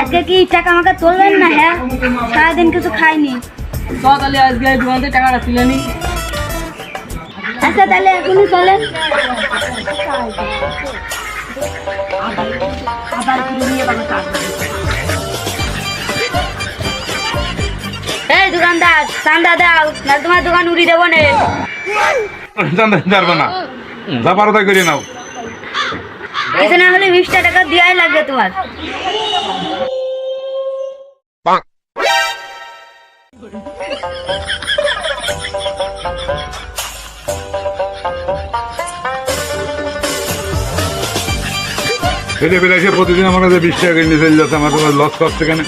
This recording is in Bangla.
আজকে কি টাকা আমাকে তুলবেন না হ্যাঁ? সারাদিন কিছু খাইনি। তাহলে আজকে এই দোকান থেকে টাকাটা তুলে নি। আচ্ছা তাহলে এখনই চলেন। এই দোকানদার চান্দা দাও না তোমার দোকান উড়ি দেবো নে। জানতে না। যা পারো তাই করে নাও। কিছু না হলে বিশটা টাকা দেওয়াই লাগবে তোমার। ছেলে বেলা এসে প্রতিদিন আমার কাছে বিশ টাকা কিনে চলে যাচ্ছে, আমার তোমার লস করছে কেন?